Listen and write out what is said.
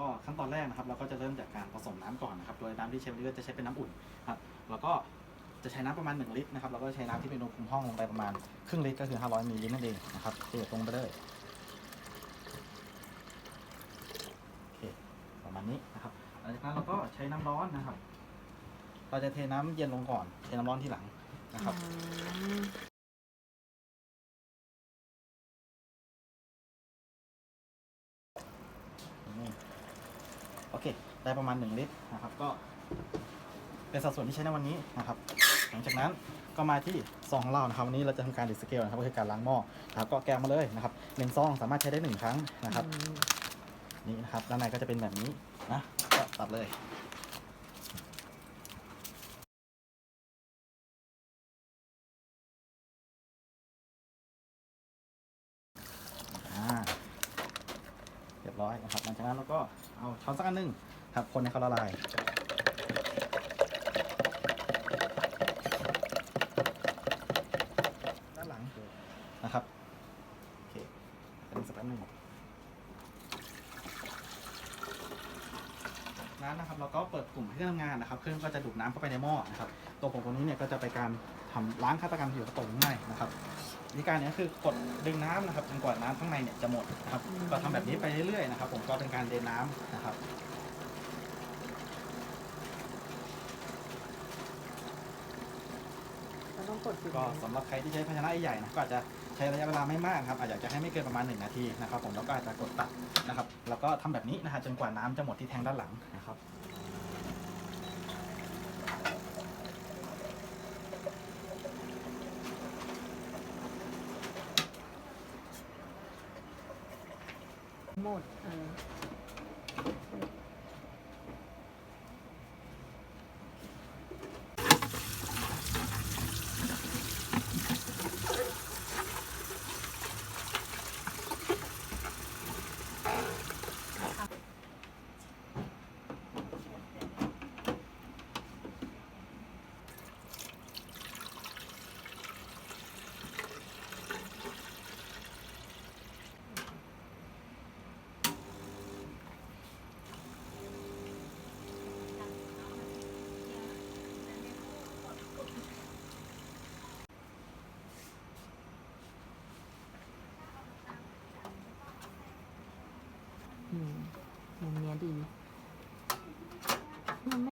ก็ขั้นตอนแรกนะครับเราก็จะเริ่มจากการผสมน้ำก่อนนะครับ โดยน้ำที่ใช้วันนี้ก็จะใช้เป็นน้ำอุ่นครับแล้วก็จะใช้น้ำประมาณ 1 ลิตรนะครับแล้วก็ใช้น้ำที่เป็นอุณหภูมิห้องลงไปประมาณครึ่งลิตรก็คือ 500มิลลิลิตรนั่นเองนะครับเทลงไปเลยโอเคประมาณนี้นะครับหลังจากนั้นเราก็ใช้น้ำร้อนนะครับ เราจะเทน้ำเย็นลงก่อนเทน้ำร้อนทีหลังนะครับ โอเค ได้ประมาณ 1 ลิตรนะครับ ก็เป็นสัดส่วนที่ใช้ในวันนี้นะครับ หลังจากนั้นก็มาที่ซองของเรานะครับวันนี้เราจะทำการดิสเกลนะครับก็คือการล้างหม้อนะครับก็แกะมาเลยนะครับหนึ่งซองสามารถใช้ได้หนึ่งครั้งนะครับอืมนี่นะครับด้านในก็จะเป็นแบบนี้นะก็ตัดเลยอ่าเร้อยนะครับหลังจากนั้นเราก็เอาช้อนสักอันนึงครับคนให้เขาละลายด้านหลังนะครับโอเคอันนี้สักอันหนึ่งนั้นนะครับเราก็เปิดกลุ่มเครื่องทำงานนะครับเครื่องก็จะดูดน้ำเข้าไปในหม้อนะครับตัวผงตัวนี้เนี่ยก็จะไปการทำล้างฆาตกรรมผิวกระโปรงข้างในะครับ ธีการเนี้คือกดดึงน้ำนะครับจนกว่าน้ำข้างในเนี่ยจะหมดนะครับก็ทำแบบนี้ไปเรื่อยๆนะครับ ผมก็เป็นการเดนน้ำนะครับเราต้องกดปุ่มก็สำหรับใครที่ใช้ภาชนะใหญ่ๆนะก็อาจจะใช้ระยะเวลาไม่มากครับอาจจะให้ไม่เกินประมาณ 1 นาทีนะครับ ผมแล้วก็อาจจะกดตัดนะครับ แล้วก็ทำแบบนี้นะฮะจนกว่าน้ำจะหมดที่แทงด้านหลังนะครับ หมดเออ หนึ่